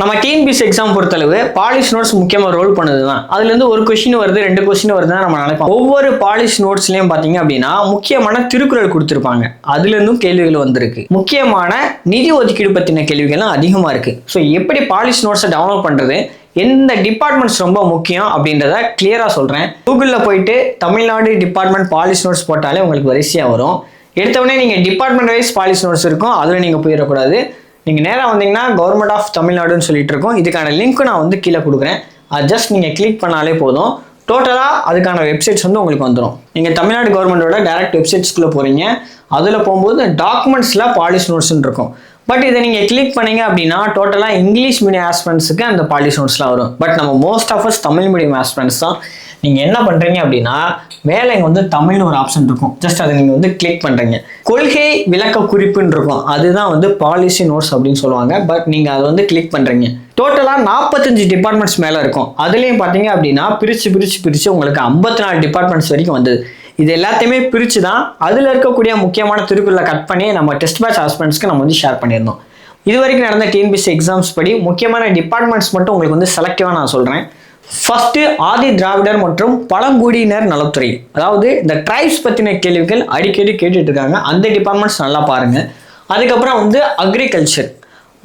நம்ம TNPS exam பொறுத்தளவு polish notes முக்கியமாக ரோல் பண்ணுது தான் அதுலேருந்து ஒரு கொஸ்டின் வருது ரெண்டு கொஸ்டின் வருதுன்னு நம்ம நினைப்போம். ஒவ்வொரு பாலிஷ் நோட்ஸ்லையும் பார்த்தீங்க அப்படின்னா முக்கியமான திருக்குறள் கொடுத்துருப்பாங்க. அதுலேருந்தும் கேள்விகள் வந்திருக்கு. முக்கியமான நிதி ஒதுக்கீடு பற்றின கேள்விகள்லாம் அதிகமாக இருக்குது ஸோ எப்படி பாலிஷ் நோட்ஸை டவுன்லோட் பண்ணுறது எந்த டிபார்ட்மெண்ட்ஸ் ரொம்ப முக்கியம் அப்படின்றத கிளியராக சொல்கிறேன் கூகுளில் போயிட்டு தமிழ்நாடு டிபார்ட்மெண்ட் பாலிஷ் நோட்ஸ் போட்டாலே உங்களுக்கு வரிசையாக வரும். எடுத்தவொடனே நீங்கள் டிபார்ட்மெண்ட் வைஸ் பாலிஷ் நோட்ஸ் இருக்கும். அதில் நீங்கள் போயிடக்கூடாது. நீங்கள் நேராக வந்தீங்கன்னா கவர்மெண்ட் ஆஃப் தமிழ்நாடுன்னு சொல்லிட்டு இருக்கோம் இதுக்கான லிங்க் நான் வந்து கீழே கொடுக்குறேன். அது ஜஸ்ட் நீங்கள் கிளிக் பண்ணாலே போதும். டோட்டலாக அதுக்கான வெப்சைட்ஸ் வந்து உங்களுக்கு வந்துடும் நீங்கள் தமிழ்நாடு கவர்மெண்டோட டேரக்ட் வெப்சைட்ஸ்குள்ளே போகிறீங்க அதில் போகும்போது டாக்குமெண்ட்ஸில் பாலிஷ் நோட்ஸ்னு இருக்கும். பட் இதை நீங்கள் கிளிக் பண்ணீங்க அப்படின்னா டோட்டலாக இங்கிலீஷ் மீடியம் ஆஸ்பிரண்ட்ஸுக்கு அந்த பாலிஷ் நோட்ஸ்லாம் வரும். பட் நம்ம most of us Tamil medium aspirants தான். நீங்கள் என்ன பண்ணுறீங்க அப்படின்னா மேலே இங்கே வந்து தமிழ்னு ஒரு ஆப்ஷன் இருக்கும். ஜஸ்ட் அதை நீங்கள் வந்து கிளிக் பண்ணுறீங்க கொள்கை விளக்க குறிப்புன்னு இருக்கும். அதுதான் வந்து பாலிசி நோட்ஸ் அப்படின்னு சொல்லுவாங்க. பட் நீங்கள் அதை வந்து கிளிக் பண்ணுறீங்க டோட்டலாக நாற்பத்தஞ்சு டிபார்ட்மெண்ட்ஸ் மேலே இருக்கும். அதுலேயும் பார்த்தீங்க அப்படின்னா பிரித்து பிரித்து பிரித்து உங்களுக்கு ஐம்பத்தி நாலு டிபார்ட்மெண்ட்ஸ் வரைக்கும் வந்தது. இது எல்லாத்தையுமே பிரித்து தான் அதில் இருக்கக்கூடிய முக்கியமான திருக்குறளை கட் பண்ணி நம்ம டெஸ்ட் பேட்ச் ஹஸ்பண்ட்ஸ்க்கு நம்ம வந்து ஷேர் பண்ணியிருந்தோம். இது வரைக்கும் நடந்த டிஎன்பிசி எக்ஸாம்ஸ் படி முக்கியமான டிபார்ட்மெண்ட்ஸ் மட்டும் உங்களுக்கு வந்து செலக்டிவாக நான் சொல்கிறேன் ஃபர்ஸ்ட் ஆதி திராவிடர் மற்றும் பழங்குடியினர் நலத்துறை. அதாவது இந்த ட்ரைப்ஸ் பற்றின கேள்விகள் அடிக்கடி கேட்டுட்டு இருக்காங்க. அந்த டிபார்ட்மெண்ட்ஸ் நல்லா பாருங்க. அதுக்கப்புறம் வந்து அக்ரிகல்ச்சர்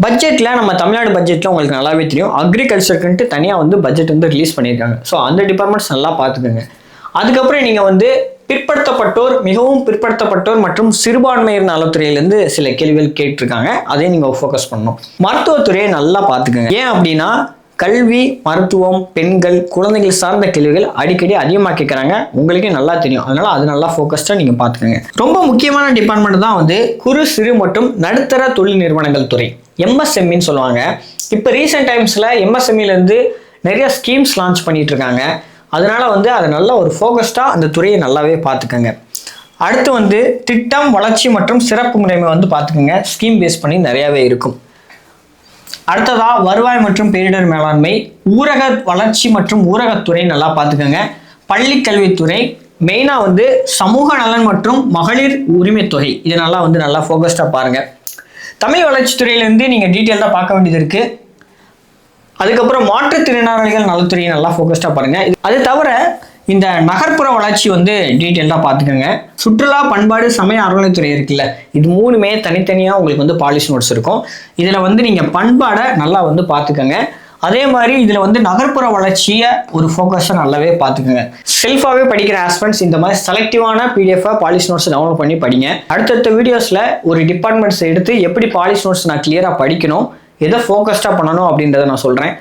பட்ஜெட்டில் நம்ம தமிழ்நாடு பட்ஜெட்டில் உங்களுக்கு நல்லாவே தெரியும். அக்ரிகல்ச்சருக்குன்ட்டு தனியாக வந்து பட்ஜெட் வந்து ரிலீஸ் பண்ணியிருக்காங்க. ஸோ அந்த டிபார்ட்மெண்ட்ஸ் நல்லா பார்த்துக்கோங்க. அதுக்கப்புறம் நீங்கள் வந்து பிற்படுத்தப்பட்டோர் மிகவும் பிற்படுத்தப்பட்டோர் மற்றும் சிறுபான்மையர் நலத்துறையிலேருந்து சில கேள்விகள் கேட்டிருக்காங்க. அதையும் நீங்கள் ஃபோக்கஸ் பண்ணணும். மருத்துவத்துறையை நல்லா பார்த்துக்கோங்க. ஏன் அப்படின்னா கல்வி மருத்துவம் பெண்கள் குழந்தைகள் சார்ந்த கேள்விகள் அடிக்கடி அதிகமாக கேட்குறாங்க உங்களுக்கே நல்லா தெரியும். அதனால அது நல்லா ஃபோக்கஸ்டாக நீங்கள் பார்த்துக்கோங்க. ரொம்ப முக்கியமான டிபார்ட்மெண்ட் தான் வந்து குறு சிறு மற்றும் நடுத்தர தொழில் நிறுவனங்கள் துறை. எம்எஸ்எம்இன்னு சொல்லுவாங்க. இப்போ ரீசெண்ட் டைம்ஸில் எம்எஸ்எம்இலேருந்து நிறைய ஸ்கீம்ஸ் லான்ச் பண்ணிட்டு இருக்காங்க. அதனால் வந்து அதை நல்லா ஒரு ஃபோக்கஸ்டாக அந்த துறையை நல்லாவே பார்த்துக்கோங்க. அடுத்து வந்து திட்டம் வளர்ச்சி மற்றும் சிறப்பு முறைமை வந்து பார்த்துக்கோங்க. ஸ்கீம் பேஸ் பண்ணி நிறையாவே இருக்கும். அடுத்ததாக வருவாய் மற்றும் பேரிடர் மேலாண்மை ஊரக வளர்ச்சி மற்றும் ஊரகத்துறை நல்லா பார்த்துக்கோங்க. பள்ளி கல்வித்துறை மெயினாக வந்து சமூக நலன் மற்றும் மகளிர் உரிமைத்தொகை இது வந்து நல்லா ஃபோக்கஸ்டாக பாருங்கள் தமிழ் வளர்ச்சித்துறையிலேருந்து நீங்கள் டீட்டெயில்டாக பார்க்க வேண்டியது இருக்குது அதுக்கப்புறம் மாற்றுத்திறனாளிகள் நலத்துறையை நல்லா ஃபோக்கஸ்டாக பாருங்கள் அது தவிர இந்த நகர்ப்புற வளர்ச்சி வந்து டீட்டெயிலாக பார்த்துக்கோங்க. சுற்றுலா பண்பாடு சமய அறநிலைத்துறை இருக்குல்ல இது மூணுமே தனித்தனியாக உங்களுக்கு வந்து பாலிசி நோட்ஸ் இருக்கும். இதில் வந்து நீங்கள் பண்பாடை நல்லா வந்து பார்த்துக்கோங்க. அதே மாதிரி இதில் வந்து நகர்ப்புற வளர்ச்சியை ஒரு ஃபோக்கஸை நல்லாவே பார்த்துக்கோங்க. செல்ஃபாகவே படிக்கிற ஆஸ்பென்ட்ஸ் இந்த மாதிரி செலக்டிவான பிடிஎஃபாக பாலிசி நோட்ஸ் டவுன்லோட் பண்ணி படிங்க. அடுத்தடுத்த வீடியோஸில் ஒரு டிபார்ட்மெண்ட்ஸ் எடுத்து எப்படி பாலிசி நோட்ஸ் நான் கிளியராக படிக்கணும் எதை ஃபோக்கஸ்டாக பண்ணணும் அப்படின்றத நான் சொல்கிறேன்